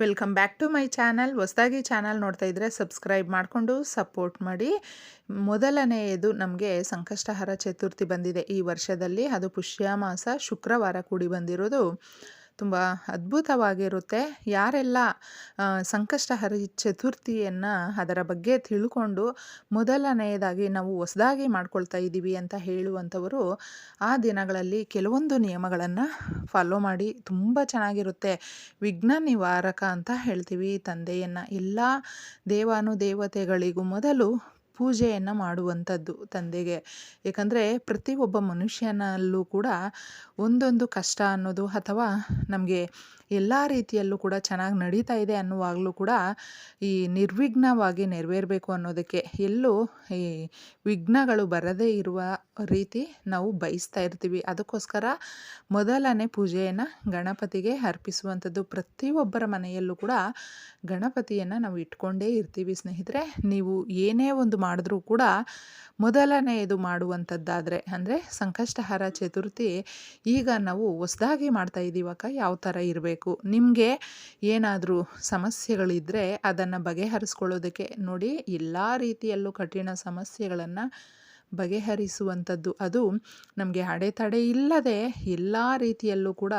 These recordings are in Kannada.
Welcome back to my channel ಹೊಸದಾಗಿ ಚಾನಲ್ ನೋಡ್ತಾ ಇದ್ದರೆ ಸಬ್ಸ್ಕ್ರೈಬ್ ಮಾಡಿಕೊಂಡು ಸಪೋರ್ಟ್ ಮಾಡಿ. ಮೊದಲನೆಯದು ನಮಗೆ ಸಂಕಷ್ಟಹರ ಚತುರ್ಥಿ ಬಂದಿದೆ ಈ ವರ್ಷದಲ್ಲಿ. ಅದು ಪುಷ್ಯ ಮಾಸ ಶುಕ್ರವಾರ ಕೂಡಿ ಬಂದಿರೋದು. ತುಂಬ ಅದ್ಭುತವಾಗಿರುತ್ತೆ. ಯಾರೆಲ್ಲ ಸಂಕಷ್ಟಹರಿ ಚತುರ್ಥಿಯನ್ನು ಅದರ ಬಗ್ಗೆ ತಿಳ್ಕೊಂಡು ಮೊದಲನೆಯದಾಗಿ ನಾವು ಹೊಸದಾಗಿ ಮಾಡ್ಕೊಳ್ತಾ ಇದ್ದೀವಿ ಅಂತ ಹೇಳುವಂಥವರು, ಆ ದಿನಗಳಲ್ಲಿ ಕೆಲವೊಂದು ನಿಯಮಗಳನ್ನು ಫಾಲೋ ಮಾಡಿ ತುಂಬ ಚೆನ್ನಾಗಿರುತ್ತೆ. ವಿಘ್ನ ನಿವಾರಕ ಅಂತ ಹೇಳ್ತೀವಿ ತಂದೆಯನ್ನು. ಎಲ್ಲ ದೇವಾನುದೇವತೆಗಳಿಗೂ ಮೊದಲು ಪೂಜೆಯನ್ನು ಮಾಡುವಂಥದ್ದು ತಂದೆಗೆ. ಏಕೆಂದರೆ ಪ್ರತಿಯೊಬ್ಬ ಮನುಷ್ಯನಲ್ಲೂ ಕೂಡ ಒಂದೊಂದು ಕಷ್ಟ ಅನ್ನೋದು ಅಥವಾ ನಮಗೆ ಎಲ್ಲ ರೀತಿಯಲ್ಲೂ ಕೂಡ ಚೆನ್ನಾಗಿ ನಡೀತಾ ಇದೆ ಅನ್ನುವಾಗಲೂ ಕೂಡ ಈ ನಿರ್ವಿಘ್ನವಾಗಿ ನೆರವೇರಬೇಕು ಅನ್ನೋದಕ್ಕೆ ಎಲ್ಲೂ ಈ ವಿಘ್ನಗಳು ಬರದೇ ಇರುವ ರೀತಿ ನಾವು ಬಯಸ್ತಾ ಇರ್ತೀವಿ. ಅದಕ್ಕೋಸ್ಕರ ಮೊದಲನೇ ಪೂಜೆಯನ್ನು ಗಣಪತಿಗೆ ಅರ್ಪಿಸುವಂಥದ್ದು. ಪ್ರತಿಯೊಬ್ಬರ ಮನೆಯಲ್ಲೂ ಕೂಡ ಗಣಪತಿಯನ್ನು ನಾವು ಇಟ್ಕೊಂಡೇ ಇರ್ತೀವಿ ಸ್ನೇಹಿತರೆ. ನೀವು ಏನೇ ಒಂದು ಮಾಡಿದ್ರೂ ಕೂಡ ಮೊದಲನೆಯದು ಮಾಡುವಂಥದ್ದಾದರೆ, ಅಂದರೆ ಸಂಕಷ್ಟಹಾರ ಚತುರ್ಥಿ, ಈಗ ನಾವು ಹೊಸದಾಗಿ ಮಾಡ್ತಾ ಇದ್ದೀವಕ್ಕ ಯಾವ ಥರ ಇರಬೇಕು? ನಿಮಗೆ ಏನಾದರೂ ಸಮಸ್ಯೆಗಳಿದ್ದರೆ ಅದನ್ನು ಬಗೆಹರಿಸ್ಕೊಳ್ಳೋದಕ್ಕೆ ನೋಡಿ, ಎಲ್ಲ ರೀತಿಯಲ್ಲೂ ಕಠಿಣ ಸಮಸ್ಯೆಗಳನ್ನು ಬಗೆಹರಿಸುವಂಥದ್ದು. ಅದು ನಮಗೆ ಅಡೆತಡೆ ಇಲ್ಲದೆ ಎಲ್ಲ ರೀತಿಯಲ್ಲೂ ಕೂಡ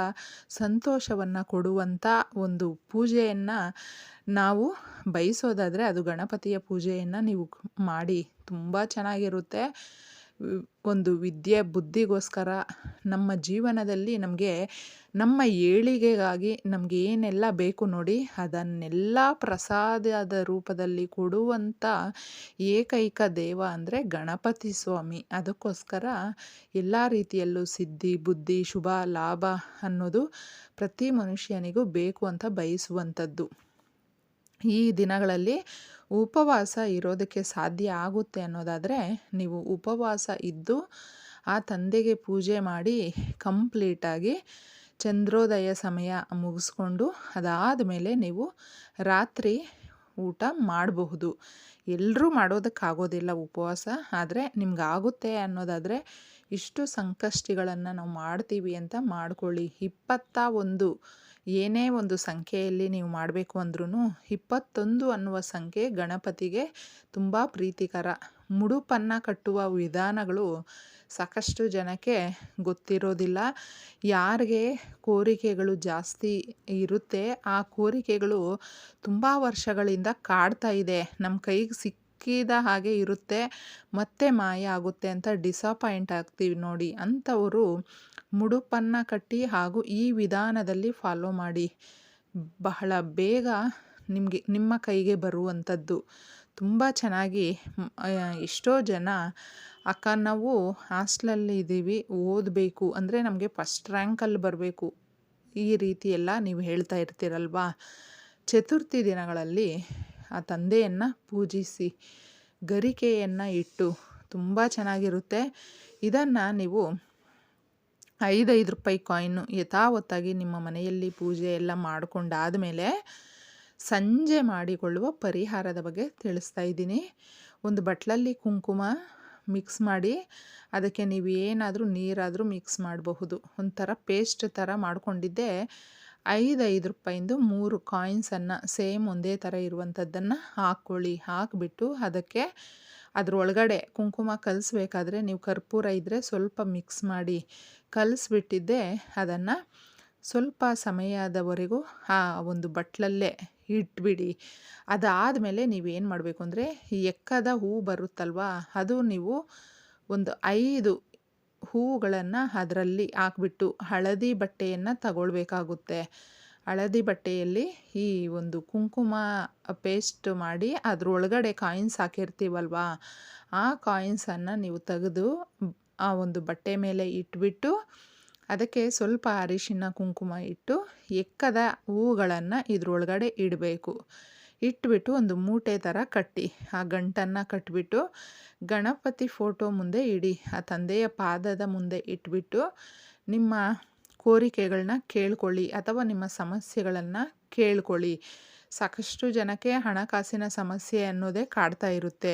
ಸಂತೋಷವನ್ನು ಕೊಡುವಂಥ ಒಂದು ಪೂಜೆಯನ್ನು ನಾವು ಬಯಸೋದಾದರೆ ಅದು ಗಣಪತಿಯ ಪೂಜೆಯನ್ನು ನೀವು ಮಾಡಿ. ತುಂಬ ಚೆನ್ನಾಗಿರುತ್ತೆ. ಒಂದು ವಿದ್ಯೆ ಬುದ್ಧಿಗೋಸ್ಕರ ನಮ್ಮ ಜೀವನದಲ್ಲಿ ನಮಗೆ ನಮ್ಮ ಏಳಿಗೆಗಾಗಿ ನಮಗೆ ಏನೆಲ್ಲ ಬೇಕು ನೋಡಿ ಅದನ್ನೆಲ್ಲ ಪ್ರಸಾದದ ರೂಪದಲ್ಲಿ ಕೊಡುವಂಥ ಏಕೈಕ ದೇವ ಅಂದರೆ ಗಣಪತಿ ಸ್ವಾಮಿ. ಅದಕ್ಕೋಸ್ಕರ ಎಲ್ಲ ರೀತಿಯಲ್ಲೂ ಸಿದ್ಧಿ, ಬುದ್ಧಿ, ಶುಭ, ಲಾಭ ಅನ್ನೋದು ಪ್ರತಿ ಮನುಷ್ಯನಿಗೂ ಬೇಕು ಅಂತ ಬಯಸುವಂಥದ್ದು. ಈ ದಿನಗಳಲ್ಲಿ ಉಪವಾಸ ಇರೋದಕ್ಕೆ ಸಾಧ್ಯ ಆಗುತ್ತೆ ಅನ್ನೋದಾದರೆ ನೀವು ಉಪವಾಸ ಇದ್ದು ಆ ತಂದೆಗೆ ಪೂಜೆ ಮಾಡಿ ಕಂಪ್ಲೀಟಾಗಿ ಚಂದ್ರೋದಯ ಸಮಯ ಮುಗಿಸ್ಕೊಂಡು ಅದಾದ ಮೇಲೆ ನೀವು ರಾತ್ರಿ ಊಟ ಮಾಡಬಹುದು. ಎಲ್ಲರೂ ಮಾಡೋದಕ್ಕಾಗೋದಿಲ್ಲ ಉಪವಾಸ, ಆದರೆ ನಿಮ್ಗೆ ಆಗುತ್ತೆ ಅನ್ನೋದಾದರೆ ಇಷ್ಟು ಸಂಕಷ್ಟಿಗಳನ್ನು ನಾವು ಮಾಡ್ತೀವಿ ಅಂತ ಮಾಡ್ಕೊಳ್ಳಿ. ಇಪ್ಪತ್ತ ಒಂದು ಏನೇ ಒಂದು ಸಂಖ್ಯೆಯಲ್ಲಿ ನೀವು ಮಾಡಬೇಕು ಅಂದ್ರೂ ಇಪ್ಪತ್ತೊಂದು ಅನ್ನುವ ಸಂಖ್ಯೆ ಗಣಪತಿಗೆ ತುಂಬ ಪ್ರೀತಿಕರ. ಮುಡುಪನ್ನು ಕಟ್ಟುವ ವಿಧಾನಗಳು ಸಾಕಷ್ಟು ಜನಕ್ಕೆ ಗೊತ್ತಿರೋದಿಲ್ಲ. ಯಾರಿಗೆ ಕೋರಿಕೆಗಳು ಜಾಸ್ತಿ ಇರುತ್ತೆ, ಆ ಕೋರಿಕೆಗಳು ತುಂಬ ವರ್ಷಗಳಿಂದ ಕಾಡ್ತಾ ಇದೆ. ನಮ್ಮ ಕೈಗೆ ಸಿಕ್ಕಿದ ಹಾಗೆ ಇರುತ್ತೆ. ಮತ್ತೆ ಮಾಯ ಆಗುತ್ತೆ ಅಂತ ಡಿಸಪಾಯಿಂಟ್ ಆಗ್ತೀವಿ ನೋಡಿ. ಅಂಥವರು ಮುಡುಪನ್ನು ಕಟ್ಟಿ ಹಾಗೂ ಈ ವಿಧಾನದಲ್ಲಿ ಫಾಲೋ ಮಾಡಿ. ಬಹಳ ಬೇಗ ನಿಮಗೆ, ನಿಮ್ಮ ಕೈಗೆ ಬರುವಂಥದ್ದು. ತುಂಬ ಚೆನ್ನಾಗಿ ಎಷ್ಟೋ ಜನ ಅಕ್ಕ ನಾವು ಹಾಸ್ಟ್ಲಲ್ಲಿ ಇದ್ದೀವಿ, ಓದಬೇಕು ಅಂದರೆ ನಮಗೆ ಫಸ್ಟ್ ರ್ಯಾಂಕಲ್ಲಿ ಬರಬೇಕು. ಈ ರೀತಿ ಎಲ್ಲ ನೀವು ಹೇಳ್ತಾ ಇರ್ತೀರಲ್ವಾ? ಚತುರ್ಥಿ ದಿನಗಳಲ್ಲಿ ಆ ತಂದೆಯನ್ನು ಪೂಜಿಸಿ, ಗರಿಕೆಯನ್ನು ಇಟ್ಟು ತುಂಬ ಚೆನ್ನಾಗಿರುತ್ತೆ. ಇದನ್ನು ನೀವು ಐದೈದು ರೂಪಾಯಿ ಕಾಯಿನು ಯಥಾವತ್ತಾಗಿ ನಿಮ್ಮ ಮನೆಯಲ್ಲಿ ಪೂಜೆ ಎಲ್ಲ ಮಾಡಿಕೊಂಡಾದಮೇಲೆ ಸಂಜೆ ಮಾಡಿಕೊಳ್ಳುವ ಪರಿಹಾರದ ಬಗ್ಗೆ ತಿಳಿಸ್ತಾ ಇದ್ದೀನಿ. ಒಂದು ಬಟ್ಲಲ್ಲಿ ಕುಂಕುಮ ಮಿಕ್ಸ್ ಮಾಡಿ, ಅದಕ್ಕೆ ನೀವು ಏನಾದರೂ ನೀರಾದರೂ ಮಿಕ್ಸ್ ಮಾಡಬಹುದು. ಒಂಥರ ಪೇಸ್ಟ್ ಥರ ಮಾಡ್ಕೊಂಡಿದ್ದೆ. ಐದು ಐದು ರೂಪಾಯಿಂದು ಮೂರು ಕಾಯಿನ್ಸನ್ನು ಸೇಮ್ ಒಂದೇ ಥರ ಇರುವಂಥದ್ದನ್ನು ಹಾಕ್ಕೊಳ್ಳಿ ಹಾಕಿಬಿಟ್ಟು ಅದಕ್ಕೆ ಅದರೊಳಗಡೆ ಕುಂಕುಮ ಕಲಿಸ್ಬೇಕಾದ್ರೆ ನೀವು ಕರ್ಪೂರ ಇದ್ದರೆ ಸ್ವಲ್ಪ ಮಿಕ್ಸ್ ಮಾಡಿ ಕಲಿಸ್ಬಿಟ್ಟಿದ್ದೆ ಅದನ್ನು ಸ್ವಲ್ಪ ಸಮಯದವರೆಗೂ ಆ ಒಂದು ಬಟ್ಲಲ್ಲೇ ಇಟ್ಬಿಡಿ. ಅದಾದ ಅದಾದಮೇಲೆ ನೀವೇನು ಮಾಡಬೇಕು ಅಂದರೆ ಎಕ್ಕದ ಹೂ ಬರುತ್ತಲ್ವಾ, ಅದು ನೀವು ಒಂದು ಐದು ಹೂಗಳನ್ನು ಅದರಲ್ಲಿ ಹಾಕ್ಬಿಟ್ಟು ಹಳದಿ ಬಟ್ಟೆಯನ್ನು ತಗೊಳ್ಬೇಕಾಗುತ್ತೆ. ಹಳದಿ ಬಟ್ಟೆಯಲ್ಲಿ ಈ ಒಂದು ಕುಂಕುಮ ಪೇಸ್ಟ್ ಮಾಡಿ ಅದರೊಳಗಡೆ ಕಾಯಿನ್ಸ್ ಹಾಕಿರ್ತೀವಲ್ವಾ? ಆ ಕಾಯಿನ್ಸನ್ನು ನೀವು ತೆಗೆದು ಆ ಒಂದು ಬಟ್ಟೆ ಮೇಲೆ ಇಟ್ಬಿಟ್ಟು ಅದಕ್ಕೆ ಸ್ವಲ್ಪ ಅರಿಶಿನ ಕುಂಕುಮ ಇಟ್ಟು ಎಕ್ಕದ ಹೂವುಗಳನ್ನು ಇದರೊಳಗಡೆ ಇಡಬೇಕು. ಇಟ್ಬಿಟ್ಟು ಒಂದು ಮೂಟೆ ಥರ ಕಟ್ಟಿ, ಆ ಗಂಟನ್ನು ಕಟ್ಬಿಟ್ಟು ಗಣಪತಿ ಫೋಟೋ ಮುಂದೆ ಇಡಿ, ಆ ತಂದೆಯ ಪಾದದ ಮುಂದೆ ಇಟ್ಬಿಟ್ಟು ನಿಮ್ಮ ಕೋರಿಕೆಗಳನ್ನ ಕೇಳ್ಕೊಳ್ಳಿ ಅಥವಾ ನಿಮ್ಮ ಸಮಸ್ಯೆಗಳನ್ನು ಕೇಳ್ಕೊಳ್ಳಿ. ಸಾಕಷ್ಟು ಜನಕ್ಕೆ ಹಣಕಾಸಿನ ಸಮಸ್ಯೆ ಅನ್ನೋದೇ ಕಾಡ್ತಾ ಇರುತ್ತೆ.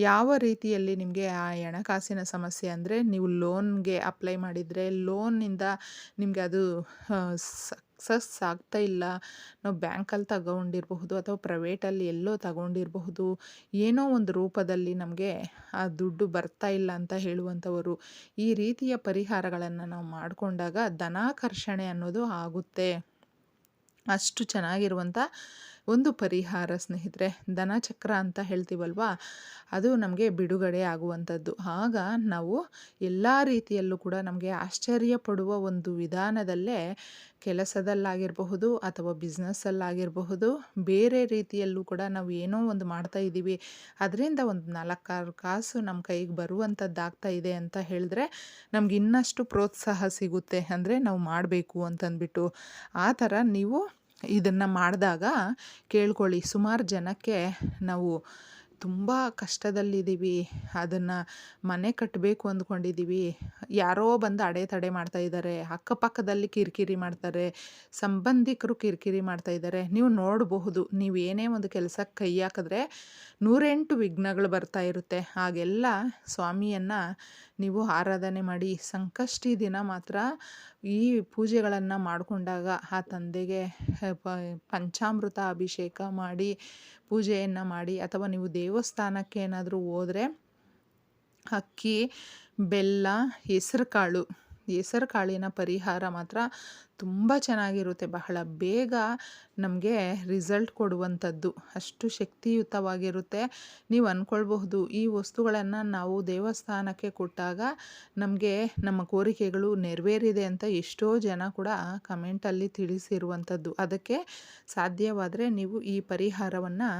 ಯಾವ ರೀತಿಯಲ್ಲಿ ನಿಮಗೆ ಆ ಹಣಕಾಸಿನ ಸಮಸ್ಯೆ ಅಂದರೆ ನೀವು ಲೋನ್ಗೆ ಅಪ್ಲೈ ಮಾಡಿದರೆ, ಲೋನ್ನಿಂದ ನಿಮಗೆ ಅದು ಸಕ್ಸಸ್ ಆಗ್ತಾ ಇಲ್ಲ. ನಾವು ಬ್ಯಾಂಕಲ್ಲಿ ತಗೊಂಡಿರಬಹುದು ಅಥವಾ ಪ್ರೈವೇಟಲ್ಲಿ ಎಲ್ಲೋ ತಗೊಂಡಿರಬಹುದು. ಏನೋ ಒಂದು ರೂಪದಲ್ಲಿ ನಮಗೆ ಆ ದುಡ್ಡು ಬರ್ತಾ ಇಲ್ಲ ಅಂತ ಹೇಳುವಂಥವರು ಈ ರೀತಿಯ ಪರಿಹಾರಗಳನ್ನು ನಾವು ಮಾಡಿಕೊಂಡಾಗ ಧನಾಕರ್ಷಣೆ ಅನ್ನೋದು ಆಗುತ್ತೆ. ಅಷ್ಟು ಚೆನ್ನಾಗಿರುವಂಥ ಒಂದು ಪರಿಹಾರ ಸ್ನೇಹಿತರೆ ಧನಚಕ್ರ ಅಂತ ಹೇಳ್ತೀವಲ್ವಾ? ಅದು ನಮಗೆ ಬಿಡುಗಡೆ ಆಗುವಂಥದ್ದು. ಆಗ ನಾವು ಎಲ್ಲ ರೀತಿಯಲ್ಲೂ ಕೂಡ ನಮಗೆ ಆಶ್ಚರ್ಯ ಪಡುವ ಒಂದು ವಿಧಾನದಲ್ಲೇ ಕೆಲಸದಲ್ಲಾಗಿರಬಹುದು ಅಥವಾ ಬಿಸ್ನೆಸ್ಸಲ್ಲಾಗಿರಬಹುದು ಬೇರೆ ರೀತಿಯಲ್ಲೂ ಕೂಡ ನಾವು ಏನೋ ಒಂದು ಮಾಡ್ತಾ ಇದ್ದೀವಿ. ಅದರಿಂದ ಒಂದು ನಾಲ್ಕಾರು ಕಾಸು ನಮ್ಮ ಕೈಗೆ ಬರುವಂಥದ್ದಾಗ್ತಾ ಇದೆ ಅಂತ ಹೇಳಿದ್ರೆ ನಮ್ಗೆ ಇನ್ನಷ್ಟು ಪ್ರೋತ್ಸಾಹ ಸಿಗುತ್ತೆ. ಅಂದರೆ ನಾವು ಮಾಡಬೇಕು ಅಂತಂದ್ಬಿಟ್ಟು. ಆ ಥರ ನೀವು ಇದನ್ನು ಮಾಡಿದಾಗ ಕೇಳ್ಕೊಳ್ಳಿ, ಸುಮಾರು ಜನಕ್ಕೆ ನಾವು ತುಂಬ ಕಷ್ಟದಲ್ಲಿದ್ದೀವಿ, ಅದನ್ನು ಮನೆ ಕಟ್ಟಬೇಕು ಅಂದ್ಕೊಂಡಿದ್ದೀವಿ. ಯಾರೋ ಬಂದು ಅಡೆತಡೆ ಮಾಡ್ತಾ ಇದ್ದಾರೆ, ಅಕ್ಕಪಕ್ಕದಲ್ಲಿ ಕಿರಿಕಿರಿ ಮಾಡ್ತಾರೆ, ಸಂಬಂಧಿಕರು ಕಿರಿಕಿರಿ ಮಾಡ್ತಾ ಇದ್ದಾರೆ. ನೀವು ನೋಡಬಹುದು, ನೀವು ಏನೇ ಒಂದು ಕೆಲಸಕ್ಕೆ ಕೈ ಹಾಕಿದ್ರೆ ನೂರೆಂಟು ವಿಘ್ನಗಳು ಬರ್ತಾ ಇರುತ್ತೆ. ಹಾಗೆಲ್ಲ ಸ್ವಾಮಿಯನ್ನು ನೀವು ಆರಾಧನೆ ಮಾಡಿ ಸಂಕಷ್ಟಿ ದಿನ ಮಾತ್ರ ಈ ಪೂಜೆಗಳನ್ನು ಮಾಡಿಕೊಂಡಾಗ ಆ ತಂದೆಗೆ ಪಂಚಾಮೃತ ಅಭಿಷೇಕ ಮಾಡಿ ಪೂಜೆಯನ್ನು ಮಾಡಿ ಅಥವಾ ನೀವು ದೇವಸ್ಥಾನಕ್ಕೆ ಏನಾದರೂ ಹೋದರೆ ಅಕ್ಕಿ, ಬೆಲ್ಲ ಹೆಸರು ಕಾಳು ಹೆಸರು ಕಾಳಿನ ಪರಿಹಾರ ಮಾತ್ರ ತುಂಬ ಚೆನ್ನಾಗಿರುತ್ತೆ. ಬಹಳ ಬೇಗ ನಮಗೆ ರಿಸಲ್ಟ್ ಕೊಡುವಂಥದ್ದು. ಅಷ್ಟು ಶಕ್ತಿಯುತವಾಗಿರುತ್ತೆ. ನೀವು ಅಂದ್ಕೊಳ್ಬಹುದು ಈ ವಸ್ತುಗಳನ್ನು ನಾವು ದೇವಸ್ಥಾನಕ್ಕೆ ಕೊಟ್ಟಾಗ ನಮಗೆ ನಮ್ಮ ಕೋರಿಕೆಗಳು ನೆರವೇರಿದೆ ಅಂತ ಎಷ್ಟೋ ಜನ ಕೂಡ ಕಮೆಂಟಲ್ಲಿ ತಿಳಿಸಿರುವಂಥದ್ದು. ಅದಕ್ಕೆ ಸಾಧ್ಯವಾದರೆ ನೀವು ಈ ಪರಿಹಾರವನ್ನು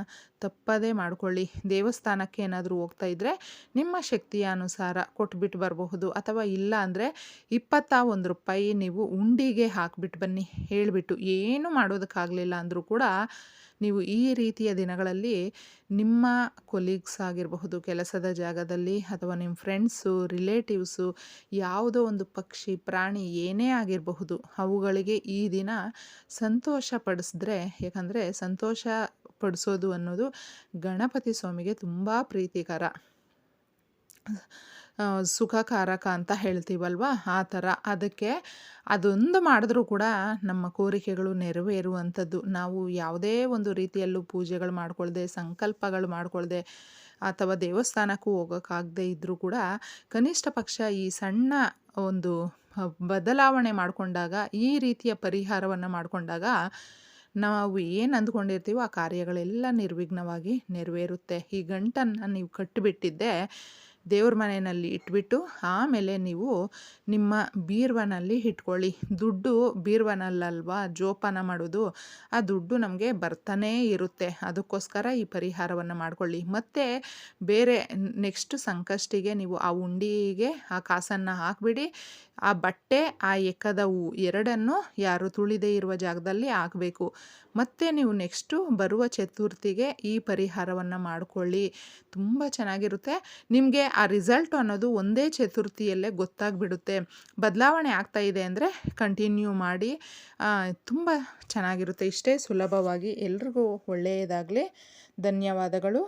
ತಪ್ಪದೇ ಮಾಡಿಕೊಳ್ಳಿ. ದೇವಸ್ಥಾನಕ್ಕೆ ಏನಾದರೂ ಹೋಗ್ತಾ ಇದ್ದರೆ ನಿಮ್ಮ ಶಕ್ತಿಯ ಅನುಸಾರ ಕೊಟ್ಬಿಟ್ಟು ಬರಬಹುದು. ಅಥವಾ ಇಲ್ಲ ಅಂದರೆ ಇಪ್ಪತ್ತ ಒಂದು ರೂಪಾಯಿ ನೀವು ಉಂಡಿಗೆ ಹಾಕ್ಬಿಟ್ಟು ಬನ್ನಿ. ಹೇಳಿಬಿಟ್ಟು ಏನು ಮಾಡೋದಕ್ಕಾಗಲಿಲ್ಲ ಅಂದರೂ ಕೂಡ ನೀವು ಈ ರೀತಿಯ ದಿನಗಳಲ್ಲಿ ನಿಮ್ಮ ಕೊಲೀಗ್ಸ್ ಆಗಿರಬಹುದು, ಕೆಲಸದ ಜಾಗದಲ್ಲಿ ಅಥವಾ ನಿಮ್ಮ ಫ್ರೆಂಡ್ಸು ರಿಲೇಟಿವ್ಸು ಯಾವುದೋ ಒಂದು ಪಕ್ಷಿ, ಪ್ರಾಣಿ ಏನೇ ಆಗಿರಬಹುದು, ಅವುಗಳಿಗೆ ಈ ದಿನ ಸಂತೋಷ ಪಡಿಸಿದ್ರೆ, ಯಾಕಂದರೆ ಸಂತೋಷ ಪಡಿಸೋದು ಅನ್ನೋದು ಗಣಪತಿ ಸ್ವಾಮಿಗೆ ತುಂಬ ಪ್ರೀತಿಕರ. ಸುಖಕಾರಕ ಅಂತ ಹೇಳ್ತೀವಲ್ವ? ಆ ಥರ. ಅದಕ್ಕೆ ಅದೊಂದು ಮಾಡಿದ್ರೂ ಕೂಡ ನಮ್ಮ ಕೋರಿಕೆಗಳು ನೆರವೇರುವಂಥದ್ದು. ನಾವು ಯಾವುದೇ ಒಂದು ರೀತಿಯಲ್ಲೂ ಪೂಜೆಗಳು ಮಾಡ್ಕೊಳ್ದೆ, ಸಂಕಲ್ಪಗಳು ಮಾಡ್ಕೊಳ್ಳದೆ ಅಥವಾ ದೇವಸ್ಥಾನಕ್ಕೂ ಹೋಗೋಕ್ಕಾಗದೇ ಇದ್ದರೂ ಕೂಡ ಕನಿಷ್ಠ ಪಕ್ಷ ಈ ಸಣ್ಣ ಒಂದು ಬದಲಾವಣೆ ಮಾಡಿಕೊಂಡಾಗ, ಈ ರೀತಿಯ ಪರಿಹಾರವನ್ನು ಮಾಡಿಕೊಂಡಾಗ ನಾವು ಏನು ಅಂದ್ಕೊಂಡಿರ್ತೀವೋ ಆ ಕಾರ್ಯಗಳೆಲ್ಲ ನಿರ್ವಿಘ್ನವಾಗಿ ನೆರವೇರುತ್ತೆ. ಈ ಗಂಟನ್ನು ನೀವು ಕಟ್ಟಿಬಿಟ್ಟಿದ್ದೆ ದೇವ್ರ ಮನೆಯಲ್ಲಿ ಇಟ್ಬಿಟ್ಟು ಆಮೇಲೆ ನೀವು ನಿಮ್ಮ ಬೀರ್ವನಲ್ಲಿ ಇಟ್ಕೊಳ್ಳಿ. ದುಡ್ಡು ಬೀರ್ವನಲ್ಲಲ್ವಾ? ಜೋಪಾನ ಮಾಡೋದು, ಆ ದುಡ್ಡು ನಮಗೆ ಬರ್ತಾನೇ ಇರುತ್ತೆ. ಅದಕ್ಕೋಸ್ಕರ ಈ ಪರಿಹಾರವನ್ನು ಮಾಡಿಕೊಳ್ಳಿ. ಮತ್ತು ಬೇರೆ ನೆಕ್ಸ್ಟ್ ಸಂಕಷ್ಟಿಗೆ ನೀವು ಆ ಉಂಡಿಗೆ ಆ ಕಾಸನ್ನು ಹಾಕಿಬಿಡಿ. ಆ ಬಟ್ಟೆ, ಆ ಎಕ್ಕದ ಹೂ ಎರಡನ್ನು ಯಾರು ತುಳಿದೇ ಇರುವ ಜಾಗದಲ್ಲಿ ಹಾಕಬೇಕು. ಮತ್ತು ನೀವು ನೆಕ್ಸ್ಟು ಬರುವ ಚತುರ್ಥಿಗೆ ಈ ಪರಿಹಾರವನ್ನು ಮಾಡಿಕೊಳ್ಳಿ. ತುಂಬ ಚೆನ್ನಾಗಿರುತ್ತೆ. ನಿಮಗೆ ಆ ರಿಸಲ್ಟ್ ಅನ್ನೋದು ಒಂದೇ ಚತುರ್ಥಿಯಲ್ಲೇ ಗೊತ್ತಾಗ್ಬಿಡುತ್ತೆ. ಬದಲಾವಣೆ ಆಗ್ತಾ ಇದೆ ಅಂದರೆ ಕಂಟಿನ್ಯೂ ಮಾಡಿ ತುಂಬ ಚೆನ್ನಾಗಿರುತ್ತೆ. ಇಷ್ಟೇ ಸುಲಭವಾಗಿ ಎಲ್ರಿಗೂ ಒಳ್ಳೆಯದಾಗಲಿ. ಧನ್ಯವಾದಗಳು.